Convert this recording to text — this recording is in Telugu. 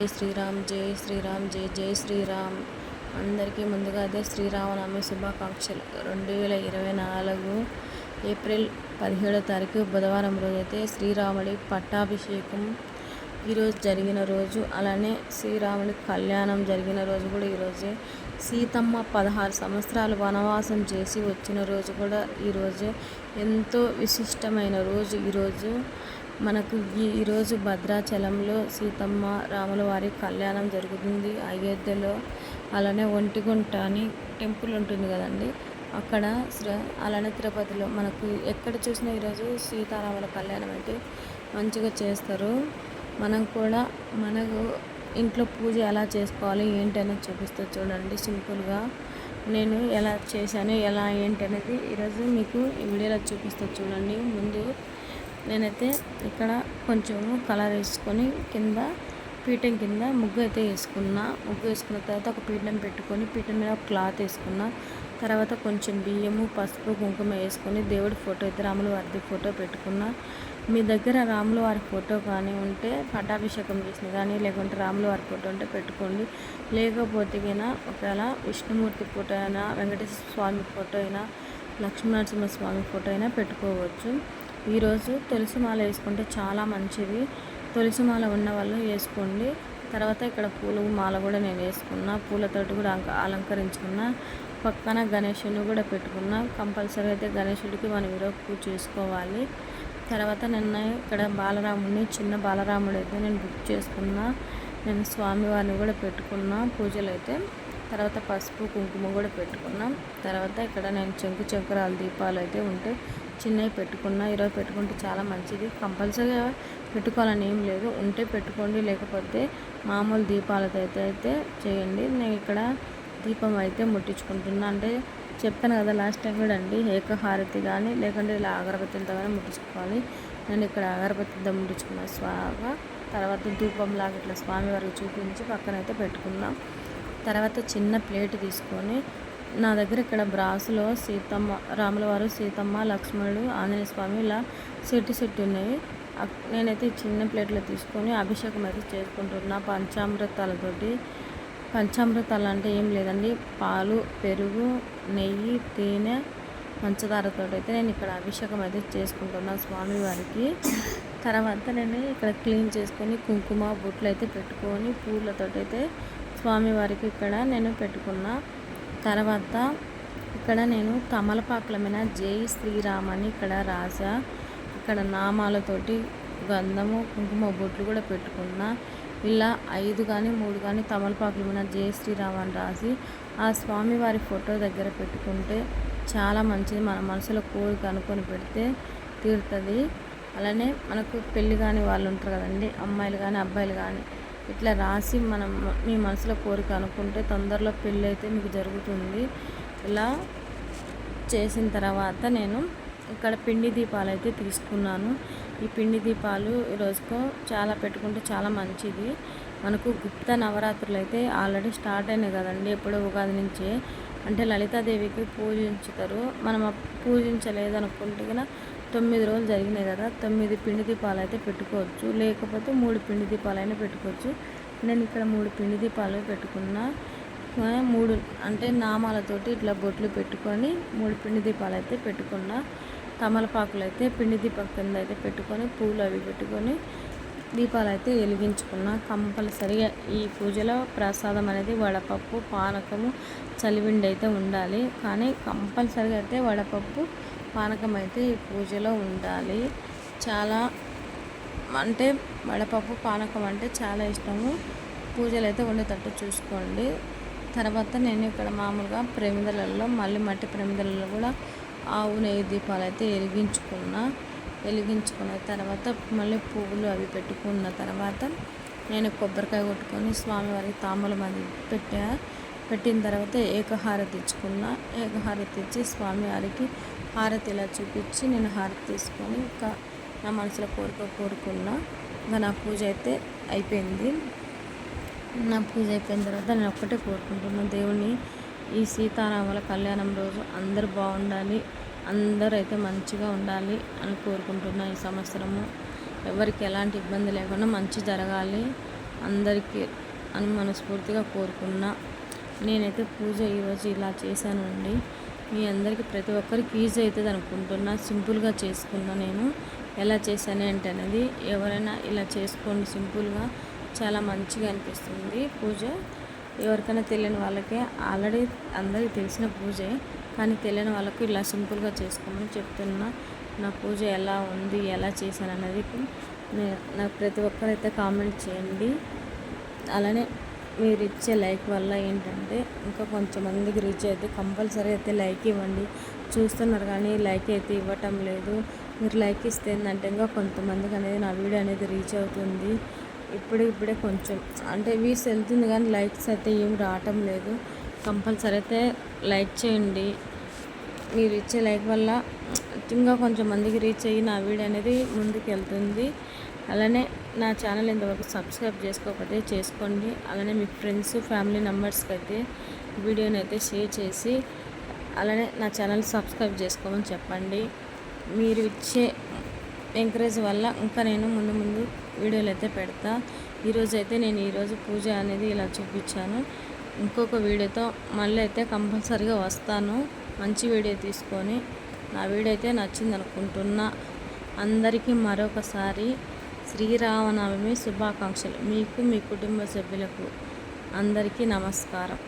జై శ్రీరామ్ జై శ్రీరామ్ జై జై శ్రీరామ్. అందరికీ ముందుగా అదే శ్రీరామనవమి శుభాకాంక్షలు. రెండు వేల ఇరవై నాలుగు ఏప్రిల్ పదిహేడో తారీఖు బుధవారం రోజైతే శ్రీరాముడి పట్టాభిషేకం ఈరోజు జరిగిన రోజు. అలానే శ్రీరాముడి కళ్యాణం జరిగిన రోజు కూడా ఈరోజే. సీతమ్మ పదహారు సంవత్సరాలు వనవాసం చేసి వచ్చిన రోజు కూడా ఈరోజు ఎంతో విశిష్టమైన రోజు. ఈరోజు మనకు ఈ ఈరోజు భద్రాచలంలో సీతమ్మ రాముల వారి కళ్యాణం జరుగుతుంది. అయోధ్యలో అలానే ఒంటిగుంట అని టెంపుల్ ఉంటుంది కదండి. అక్కడ అలానే తిరుపతిలో మనకు ఎక్కడ చూసినా ఈరోజు సీతారాముల కళ్యాణం అయితే మంచిగా చేస్తారు. మనం కూడా మనకు ఇంట్లో పూజ ఎలా చేసుకోవాలి ఏంటి అనేది చూపిస్తూ చూడండి సింపుల్గా. నేను ఎలా చేశాను ఎలా ఏంటి అనేది ఈరోజు మీకు ఈ వీడియోలో చూపిస్తా చూడండి. ముందు నేనైతే ఇక్కడ కొంచెము కలర్ వేసుకొని కింద పీఠం కింద ముగ్గు అయితే వేసుకున్నా. ముగ్గు వేసుకున్న తర్వాత ఒక పీఠం పెట్టుకొని పీఠం మీద ఒక క్లాత్ వేసుకున్నా. తర్వాత కొంచెం బియ్యము పసుపు కుంకుమ వేసుకొని దేవుడి ఫోటో అయితే రాములు వారి ఫోటో పెట్టుకున్నా. మీ దగ్గర రాములు వారి ఫోటో కానీ ఉంటే పట్టాభిషేకం చేసిన కానీ లేకుంటే రాములు వారి ఫోటో ఉంటే పెట్టుకోండి. లేకపోతే ఒకవేళ విష్ణుమూర్తి ఫోటో అయినా వెంకటేశ్వర స్వామి ఫోటో అయినా లక్ష్మీనరసింహ స్వామి ఫోటో అయినా పెట్టుకోవచ్చు. ఈరోజు తులసి మాల వేసుకుంటే చాలా మంచిది. తులసి మాల ఉన్న వాళ్ళు వేసుకోండి. తర్వాత ఇక్కడ పూల మాల కూడా నేను వేసుకున్నా. పూలతోటి కూడా అలంకరించుకున్నా. పక్కన గణేషుని కూడా పెట్టుకున్నా. కంపల్సరీ అయితే గణేషుడికి మనం ఈరోజు పూజ చేసుకోవాలి. తర్వాత నిన్న ఇక్కడ బాలరాముడిని చిన్న బాలరాముడు అయితే నేను బుక్ చేసుకున్నా. నేను స్వామివారిని కూడా పెట్టుకున్నా పూజలు అయితే తర్వాత పసుపు కుంకుమ కూడా పెట్టుకున్నాం. తర్వాత ఇక్కడ నేను చెంకు చక్రాల దీపాలు అయితే ఉంటే చిన్నవి పెట్టుకున్నా. ఈరోజు పెట్టుకుంటే చాలా మంచిది. కంపల్సరీగా పెట్టుకోవాలని ఏం లేదు. ఉంటే పెట్టుకోండి లేకపోతే మామూలు దీపాలతో అయితే అయితే చేయండి. నేను ఇక్కడ దీపం అయితే ముట్టించుకుంటున్నా. అంటే చెప్పాను కదా లాస్ట్ టైం కూడా అండి. ఏకహారతి కానీ లేకుంటే ఇలా అగరబత్తిలతో కానీ ముట్టించుకోవాలి. నేను ఇక్కడ అగరబత్తితో ముట్టించుకున్న స్వాగా తర్వాత ధూపం లాగా ఇట్లా స్వామి వారికి చూపించి పక్కన అయితే పెట్టుకున్నాం తర్వాత చిన్న ప్లేట్ తీసుకొని నా దగ్గర ఇక్కడ బ్రాసులో సీతమ్మ రాములవారు సీతమ్మ లక్ష్మణుడు ఆంజనేయ స్వామి ఇలా సెట్టు సెట్టు ఉన్నాయి. నేనైతే చిన్న ప్లేట్లో తీసుకొని అభిషేకం అయితే చేసుకుంటున్నా పంచామృతాలతోటి. పంచామృతాలు అంటే ఏం లేదండి. పాలు పెరుగు నెయ్యి తేనె పంచదారతో అయితే నేను ఇక్కడ అభిషేకం అయితే చేసుకుంటున్నాను స్వామివారికి తర్వాత నేను ఇక్కడ క్లీన్ చేసుకొని కుంకుమ బుట్లు అయితే పెట్టుకొని పూలతో అయితే స్వామివారికి ఇక్కడ నేను పెట్టుకున్నా. తర్వాత ఇక్కడ నేను తమలపాకుల మీద జై శ్రీరామ్ అని ఇక్కడ రాసా ఇక్కడ నామాలతోటి గంధము కుంకుమ బొట్లు కూడా పెట్టుకున్నా. ఇలా ఐదు కానీ మూడు కానీ తమలపాకులు ఉన్న జయ శ్రీరామ్ అని రాసి ఆ స్వామివారి ఫోటో దగ్గర పెట్టుకుంటే చాలా మంచిది. మన మనసులో కోరిక అనుకొని పెడితే తీరుతుంది. అలానే మనకు పెళ్ళి కాని వాళ్ళు ఉంటారు కదండి అమ్మాయిలు కానీ అబ్బాయిలు కానీ ఇట్లా రాసి మనం మీ మనసులో కోరిక అనుకుంటే తొందరలో పెళ్ళి అయితే మీకు జరుగుతుంది. ఇలా చేసిన తర్వాత నేను ఇక్కడ పిండి దీపాలు అయితే తీసుకున్నాను. ఈ పిండి దీపాలు ఈరోజుకో చాలా పెట్టుకుంటే చాలా మంచిది. మనకు గుప్త నవరాత్రులు అయితే ఆల్రెడీ స్టార్ట్ అయినాయి కదండి. ఎప్పుడో ఉగాది నుంచే. అంటే లలితాదేవికి పూజించుతారు. మనం పూజించలేదు అనుకుంటే తొమ్మిది రోజులు జరిగినాయి కదా తొమ్మిది పిండి దీపాలు అయితే పెట్టుకోవచ్చు. లేకపోతే మూడు పిండి దీపాలు అయినా పెట్టుకోవచ్చు. నేను ఇక్కడ మూడు పిండి దీపాలు పెట్టుకున్నా. మూడు అంటే నామాలతోటి ఇట్లా బొట్లు పెట్టుకొని మూడు పిండి దీపాలు అయితే పెట్టుకున్నా. తమలపాకులు అయితే పిండి దీపం కింద అయితే పెట్టుకొని పూలు అవి పెట్టుకొని దీపాలు అయితే వెలిగించుకున్నా. కంపల్సరిగా ఈ పూజలో ప్రసాదం అనేది వడపప్పు పానకము చలివిండి అయితే ఉండాలి. కానీ కంపల్సరిగా అయితే వడపప్పు పానకం అయితే ఈ పూజలో ఉండాలి. చాలా అంటే వడపప్పు పానకం అంటే చాలా ఇష్టము. పూజలు అయితే ఉండేటట్టు చూసుకోండి. తర్వాత నేను ఇక్కడ మామూలుగా ప్రమిదలలో మళ్ళీ మట్టి ప్రమిదలలో కూడా ఆవు నెయ్యి దీపాలు అయితే వెలిగించుకున్న వెలిగించుకున్న తర్వాత మళ్ళీ పువ్వులు అవి పెట్టుకున్న తర్వాత నేను కొబ్బరికాయ కొట్టుకొని స్వామివారికి తాంబూలం అది పెట్టా. పెట్టిన తర్వాత ఏకహారతి ఇచ్చుకున్న ఏకహారతి ఇచ్చి స్వామివారికి హారతి ఇలా చూపించి నేను హారతి తీసుకొని ఇంకా నా మనసులో కోరిక కోరుకున్నా ఇంకా నా పూజ అయితే అయిపోయింది. నా పూజ అయిపోయిన తర్వాత నేను ఒక్కటే కోరుకుంటున్నాను దేవుని ఈ సీతారాముల కళ్యాణం రోజు అందరు బాగుండాలి. అందరూ అయితే మంచిగా ఉండాలి అని కోరుకుంటున్నా ఈ సంవత్సరము. ఎవరికి ఎలాంటి ఇబ్బంది లేకుండా మంచి జరగాలి అందరికీ అని మనస్ఫూర్తిగా కోరుకున్నా. నేనైతే పూజ ఈరోజు ఇలా చేశానండి మీ అందరికీ ప్రతి ఒక్కరికి ఈజీ అవుతుంది అనుకుంటున్నా. సింపుల్గా చేసుకున్నా నేను. ఎలా చేశాను ఏంటి అనేది ఎవరైనా ఇలా చేసుకోండి సింపుల్గా చాలా మంచిగా అనిపిస్తుంది. పూజ ఎవరికైనా తెలియని వాళ్ళకి ఆల్రెడీ అందరికీ తెలిసిన పూజే కానీ తెలియని వాళ్ళకు ఇలా సింపుల్గా చేసుకోమని చెప్తున్నా. నా పూజ ఎలా ఉంది ఎలా చేశాను అనేది నాకు ప్రతి ఒక్కరైతే కామెంట్ చేయండి. అలానే మీరు ఇచ్చే లైక్ వల్ల ఏంటంటే ఇంకా కొంచెం మందికి రీచ్ అయితే కంపల్సరీ అయితే లైక్ ఇవ్వండి. చూస్తున్నారు కానీ లైక్ అయితే ఇవ్వటం లేదు. మీరు లైక్ ఇస్తే ఏంటంటే ఇంకా కొంతమందికి అనేది నా వీడియో అనేది రీచ్ అవుతుంది. ఇప్పుడే ఇప్పుడే కొంచెం. అంటే వీస్ వెళ్తుంది కానీ లైక్స్ అయితే ఏం రావటం లేదు. కంపల్సరీ అయితే లైక్ చేయండి. మీరు ఇచ్చే లైక్ వల్ల ఇంకా కొంచెం మందికి రీచ్ అయ్యి నా వీడియో అనేది ముందుకు వెళ్తుంది. అలానే నా ఛానల్ ఇంతవరకు సబ్స్క్రైబ్ చేసుకోకపోతే చేసుకోండి. అలానే మీ ఫ్రెండ్స్ ఫ్యామిలీ మెంబర్స్కి అయితే వీడియోని అయితే షేర్ చేసి అలానే నా ఛానల్ సబ్స్క్రైబ్ చేసుకోమని చెప్పండి. మీరు ఇచ్చే ఎంకరేజ్ వల్ల ఇంకా నేను ముందు ముందు వీడియోలు అయితే పెడతా. ఈరోజు అయితే నేను ఈరోజు పూజ అనేది ఇలా చూపించాను. ఇంకొక వీడియోతో మళ్ళీ అయితే కంపల్సరీగా వస్తాను. మంచి వీడియో తీసుకొని నా వీడియో అయితే నచ్చింది అనుకుంటున్నా అందరికీ మరొకసారి శ్రీరామనవమి శుభాకాంక్షలు. మీకు మీ కుటుంబ సభ్యులకు అందరికీ నమస్కారం.